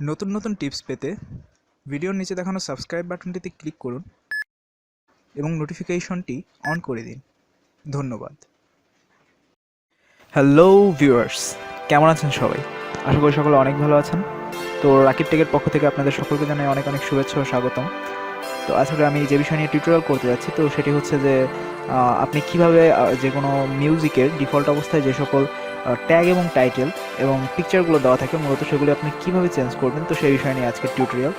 নতুন নতুন টিপস পেতে ভিডিওর নিচে দেখানো সাবস্ক্রাইব বাটনটিতে ক্লিক করুন এবং নোটিফিকেশনটি অন করে দিন। ধন্যবাদ। হ্যালো ভিউয়ার্স, কেমন আছেন সবাই? আশা করি সকলে অনেক ভালো আছেন। তো রাকিব টেকের পক্ষ থেকে আপনাদের সকলকে জানাই অনেক অনেক শুভেচ্ছা ও স্বাগতম। তো আজকে আমি যে বিষয় নিয়ে টিউটোরিয়াল করতে যাচ্ছি, তো সেটি হচ্ছে যে আপনি কীভাবে যে কোনো মিউজিকের ডিফল্ট অবস্থায় যে সকল ট্যাগ এবং টাইটেল এবং পিকচারগুলো দেওয়া থাকে। মূলত সেগুলো আপনি কীভাবে চেঞ্জ করবেন? তো সেই বিষয় নিয়ে আজকের টিউটোরিয়াল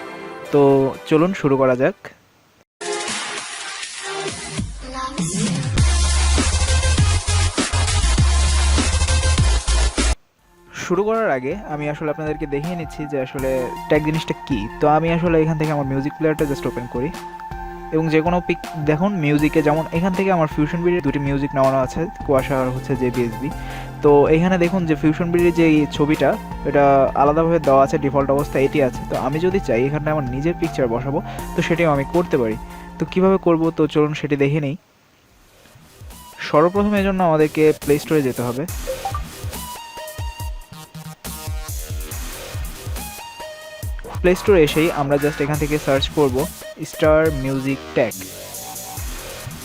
তো চলুন শুরু করা যাক। শুরু করার আগে আমি আসলে আপনাদেরকে দেখিয়ে নিচ্ছি যে আসলে ট্যাগ জিনিসটা কি। তো আমি আসলে এখান থেকে আমার মিউজিক প্লেয়ারটা জাস্ট ওপেন করি। এবং যে কোনো পিক দেখুন মিউজিকে যেমন এখান থেকে আমার ফিউশন বিডির দুটি মিউজিক নেওয়ানো আছে। কুয়াশা হচ্ছে যে বিএসবি তো এখানে দেখুন যে ফিউশন বিডির যে ছবিটা, এটা আলাদাভাবে দেওয়া আছে ডিফল্ট অবস্থা এটি আছে। তো আমি যদি চাই, এখানে আমার নিজের পিকচার বসাবো, তো সেটিও আমি করতে পারি। তো কীভাবে করব? তো চলুন সেটি দেখে নেই। সর্বপ্রথম জন্য আমাদেরকে প্লে স্টোরে যেতে হবে। প্লে স্টোরে এসেই আমরা জাস্ট এখান থেকে সার্চ করব স্টার মিউজিক ট্যাগ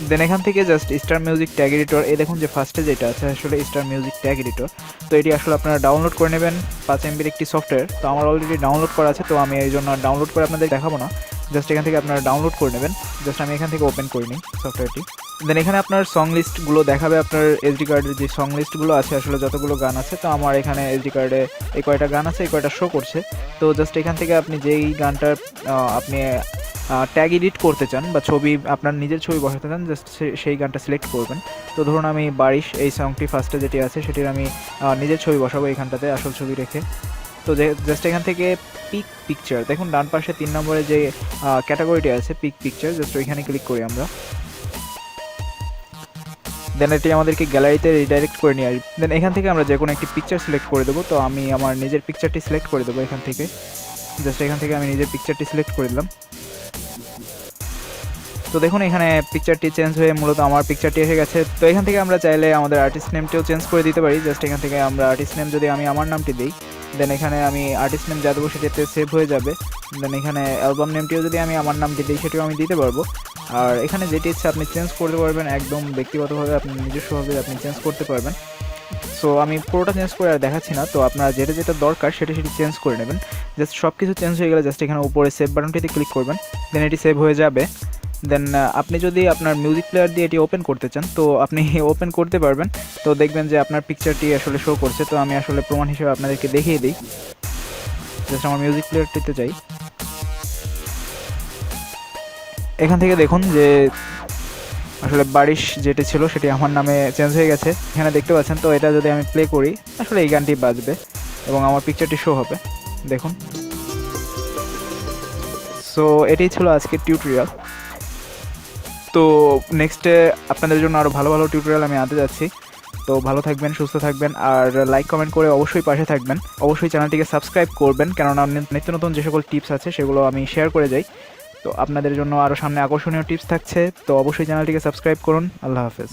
দেন এখান থেকে just star music tag editor এই দেখুন যে ফার্স্টে যেটা আছে আসলে স্টার মিউজিক ট্যাগ এডিটর তো এটি আসলে আপনারা ডাউনলোড করে নেবেন পাঁচ এমবির একটি সফটওয়্যার তো আমার অলরেডি ডাউনলোড করা আছে, তো আমি এই জন্য ডাউনলোড করে আপনাদের দেখাবো না জাস্ট এখান থেকে আপনারা ডাউনলোড করে নেবেন জাস্ট আমি এখান থেকে ওপেন করে নিই সফটওয়্যারটি দেন এখানে আপনার সং লিস্টগুলো দেখাবে, আপনার এসডি কার্ডের যে সং লিস্টগুলো আছে আসলে যতগুলো গান আছে, তো আমার এখানে এসডি কার্ডে এই কয়টা গান আছে, এই কয়টা শো করছে, তো জাস্ট এখান থেকে আপনি যেই গানটার আপনি ট্যাগ এডিট করতে চান বা ছবি আপনার নিজের ছবি বসাতে চান জাস্ট সেই গানটা সিলেক্ট করবেন। তো ধরুন আমি বারিশ এই সংটি ফার্স্টে যেটি আছে, সেটির আমি নিজের ছবি বসাবো এইখানটাতে আসল ছবি রেখে। তো জাস্ট এখান থেকে পিক পিকচার দেখুন ডান পাশে তিন নম্বরে যে ক্যাটাগরিটি আছে পিক পিকচার জাস্ট ওইখানে ক্লিক করি আমরা। দেন এটি আমাদেরকে গ্যালারিতে রিডাইরেক্ট করে নিয়ে আসবে। দেন এখান থেকে আমরা যে কোনো একটি পিকচার সিলেক্ট করে দেবো। তো আমি আমার নিজের পিকচারটি সিলেক্ট করে দেবো এখান থেকে। জাস্ট এখান থেকে আমি নিজের পিকচারটি সিলেক্ট করে দিলাম। তো দেখুন, এখানে পিকচারটি চেঞ্জ হয়ে মূলত আমার পিকচারটি এসে গেছে। তো এখান থেকে আমরা চাইলে আমাদের আর্টিস্ট নেমটিও চেঞ্জ করে দিতে পারি। জাস্ট এখান থেকে আমরা আর্টিস্ট নেম যদি আমি আমার নামটি দিই দেন এখানে আমি আর্টিস্ট নেম যা দেবো সেটাতে সেভ হয়ে যাবে। দেন এখানে অ্যালবাম নেমটিও যদি আমি আমার নামটি দিই, সেটিও আমি দিতে পারব। আর এখানে যেটি ইচ্ছে আপনি চেঞ্জ করতে পারবেন, একদম ব্যক্তিগতভাবে আপনি নিজস্বভাবে আপনি চেঞ্জ করতে পারবেন। সো আমি পুরোটা চেঞ্জ করে আর দেখাচ্ছি না। তো আপনার যেটা যেটা দরকার, সেটা সেটি চেঞ্জ করে নেবেন। জাস্ট সব কিছু চেঞ্জ হয়ে গেলে জাস্ট এখানে উপরে সেভ বাটনটিতে ক্লিক করবেন। দেন এটি সেভ হয়ে যাবে। দেন আপনি যদি আপনার মিউজিক প্লেয়ার দিয়ে এটি ওপেন করতে চান, তো আপনি ওপেন করতে পারবেন। তো দেখবেন যে আপনার পিকচারটি আসলে শো করছে। তো আমি আসলে প্রমাণ হিসেবে আপনাদেরকে দেখিয়ে দিই। জাস্ট আমার মিউজিক প্লেয়ারটিতে যাই। এখান থেকে দেখুন যে আসলে বারিশ যেটি ছিল, সেটি আমার নামে চেঞ্জ হয়ে গেছে। এখানে দেখতে পাচ্ছেন, তো এটা যদি আমি প্লে করি, আসলে এই গানটি বাজবে এবং আমার পিকচারটি শো হবে। দেখুন। সো এটাই ছিল আজকের টিউটোরিয়াল তো নেক্সটে আপনাদের জন্য আরও ভালো ভালো টিউটোরিয়াল আমি আনতে যাচ্ছি। তো ভালো থাকবেন, সুস্থ থাকবেন, আর লাইক কমেন্ট করে অবশ্যই পাশে থাকবেন। অবশ্যই চ্যানেলটিকে সাবস্ক্রাইব করবেন, কেননা নিত্য নতুন যে সকল টিপস আছে, সেগুলো আমি শেয়ার করে যাই। তো আপনাদের জন্য আরও সামনে আকর্ষণীয় টিপস থাকছে, তো অবশ্যই চ্যানেলটিকে সাবস্ক্রাইব করুন। আল্লাহ হাফেজ।